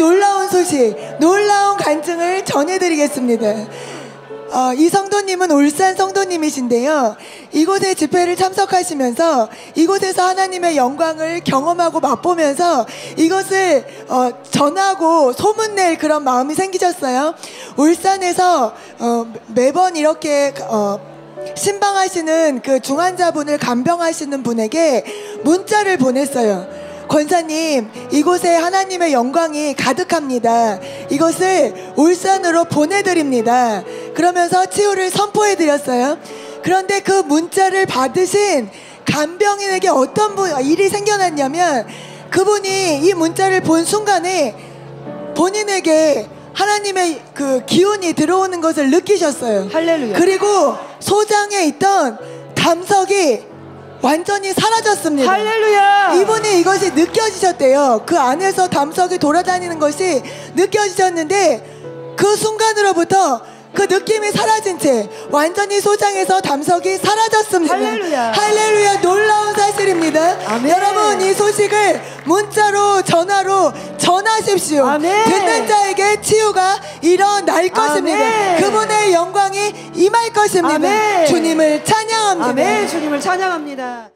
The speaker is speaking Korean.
놀라운 소식, 놀라운 간증을 전해드리겠습니다. 어, 이 성도님은 울산 성도님이신데요. 이곳에 집회를 참석하시면서 이곳에서 하나님의 영광을 경험하고 맛보면서 이것을 어, 전하고 소문낼 그런 마음이 생기셨어요. 울산에서 어, 매번 이렇게 어, 신방하시는 그 중환자분을 간병하시는 분에게 문자를 보냈어요. 권사님, 이곳에 하나님의 영광이 가득합니다. 이것을 울산으로 보내드립니다. 그러면서 치유를 선포해드렸어요. 그런데 그 문자를 받으신 간병인에게 어떤 분- 일이 생겨났냐면 그분이 이 문자를 본 순간에 본인에게 하나님의 그 기운이 들어오는 것을 느끼셨어요. 할렐루야. 그리고 소장에 있던 담석이 완전히 사라졌습니다. 할렐루야. 이분이 이것이 느껴지셨대요. 그 안에서 담석이 돌아다니는 것이 느껴지셨는데 그 순간으로부터 그 느낌이 사라진 채 완전히 소장에서 담석이 사라졌습니다. 할렐루야. 할렐루야 놀라운 사실입니다. 아멘. 여러분 이 소식을 문자로 전화로 전하십시오. 아멘. 듣는 자에게 치유가 일어날 것입니다. 아멘. 그분의 영광이 임할 것입니다. 주님을 찬양합니다. 아멘. 주님을 찬양합니다.